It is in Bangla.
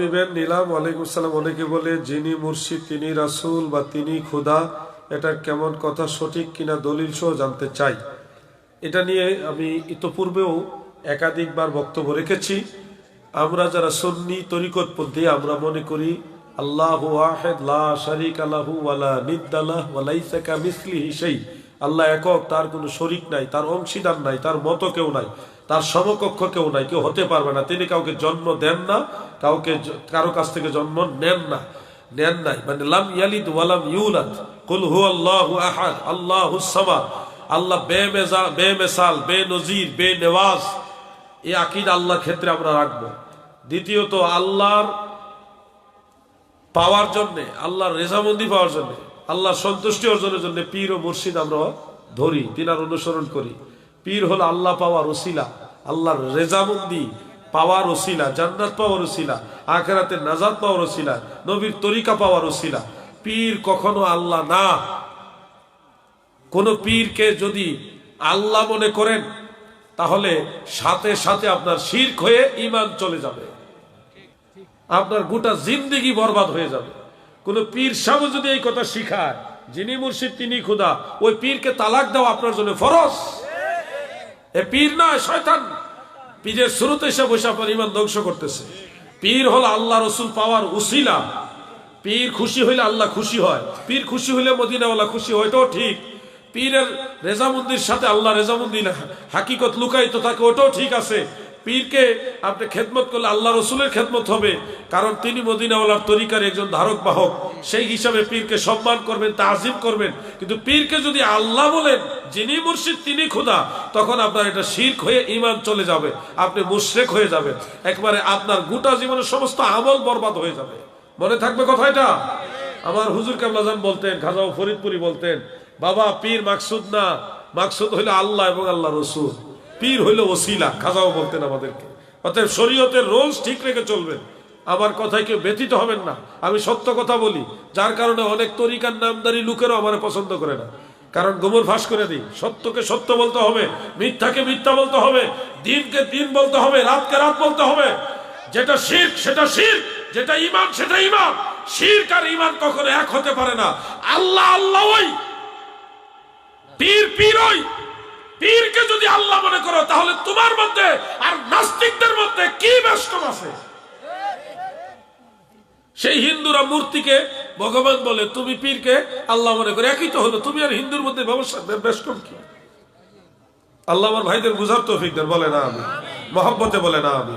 নিবেন, নিলাম। ওয়ালাইকুম সালাম অনেকে বলে, যিনি মুর্শিদ, তিনি রাসূল বা তিনি খুদা। এটা কেমন কথা, সঠিক কিনা দলিল সহ জানতে চাই। এটা নিয়ে আমি ইতোপূর্বেও একাধিকবার বক্তব্য রেখেছি। আমরা যারা সুন্নি তরিকতপন্থী, আমরা মনে করি, আল্লাহ ওয়াহেদ লা শারিক আলাহু ওয়ালা নিদ্দালাহ ওয়ালাইসা কামিসলিহি সেই আল্লাহ একক, তার কোনো শরিক নাই, তার অংশীদার নাই, তার মতো কেউ নাই, তার সমকক্ষ কেউ নাই, কেউ হতে পারবে না। তিনি কাউকে জন্ম দেন না, কাউকে কারও কাছ থেকে জন্ম নেন না, নেন নাই। মানে লাম ইয়ালিদ ওয়ালাম ইউলাদ, কুল হু আল্লাহু আহাদ আল্লাহুস সামাদ। আল্লাহ বেমেজা বেমেসাল বেনজির বেনেওয়াজ এই আকিদ আল্লাহর ক্ষেত্রে আমরা রাখব। দ্বিতীয়ত, আল্লাহর পাওয়ার জন্যে, আল্লাহর রেজামন্দি পাওয়ার জন্য। আল্লাহর সন্তুষ্টি অর্জনের জন্য পীর ও মুর্শিদ আমরা ধরি, তিনার অনুসরণ করি। পীর হলো আল্লাহ পাওয়ার ওসিলা, আল্লাহর রেজামন্দি পাওয়ার ওসিলা, জান্নাত পাওয়ার ওসিলা, আখেরাতে নাজাত পাওয়ার ওসিলা, নবীর তরিকা পাওয়ার ওসিলা। পীর কখনো আল্লাহ না। কোন পীরকে যদি আল্লাহ মনে করেন, তাহলে সাথে সাথে আপনার শির্ক হয়ে ইমান চলে যাবে। আপনার গোটা জিন্দিগি বরবাদ হয়ে যাবে। কোন পীর সাহেব যদি এই কথা শিখায়, যিনি মুর্শিদ, তিনি খুদা ওই পীরকে তালাক দেওয়া আপনার জন্য ফরজ। এ পীর নয়, শয়তান। পীরের শুরুতে এসে বসে আপনার ইমান ধ্বংস করতেছে। পীর হলো আল্লাহ রসুল পাওয়ার উসিলা। পীর খুশি হইলে আল্লাহ খুশি হয়। পীর খুশি হইলে মদিনাওয়ালা খুশি হয়, এটাও ঠিক। পীরের রেজামন্দির সাথে আল্লাহ রেজামন্দি হাকিকত লুকাইত থাকে, ওটাও ঠিক আছে। পীরকে আপনি খেদমত করলে আল্লাহ রসুলের খেদমত হবে। কারণ তিনি মদিনাওয়ালার তরিকার একজন ধারক বাহক। সেই হিসাবে পীরকে সম্মান করবেন, তাজিম করবেন। কিন্তু পীরকে যদি আল্লাহ বলেন, যিনি মুর্শিদ, তিনি খুদা, তখন আপনার এটা শির্ক হয়ে ইমান চলে যাবে। আপনি মুশরেক হয়ে যাবেন। একবারে আপনার গোটা জীবনের সমস্ত আমল বরবাদ হয়ে যাবে। মনে থাকবে কথা এটা? আমার হুজুর কামলাজান বলতেন খাজাও ফরিদপুরি বলতেন, বাবা, পীর মাকসুদ না, মাকসুদ হইল আল্লাহ এবং আল্লাহ রসুল। পীর হইল ওসিলা, খাজাও বলতেন আমাদেরকে। অতএব শরীয়তের রোলস ঠিক রেখে চলবেন। আমার কথায় কেউ ব্যথিত হবেন না। আমি সত্য কথা বলি। যার কারণে অনেক তরিকার নামদারি লোকেরও আমার পছন্দ করে না। কারণ গোমর ফাঁস করে দিই। সত্যকে সত্য বলতে হবে, মিথ্যাকে মিথ্যা বলতে হবে, দিনকে দিন বলতে হবে, রাতকে রাত বলতে হবে। যেটা শির সেটা শির যেটা ইমান সেটা ইমান শির আর ইমান কখনো এক হতে পারে না। আল্লাহ আল্লাহ ওই। পীর পীর ওই। পীরকে যদি আল্লাহ মনে করো, তাহলে তোমার মধ্যে আর নাস্তিকদের মধ্যে কি বেষ্টন আছে? সেই হিন্দুরা মূর্তিকে ভগবান বলে, তুমি পীরকে আল্লাহ মনে করে, একই তো হলো, তুমি আর হিন্দুর মধ্যে ব্যবসা বেষ্টন কি? আল্লাহ আমার ভাইদের বুঝার তৌফিক দেন বলে না আমি মহব্বতে বলে না আমি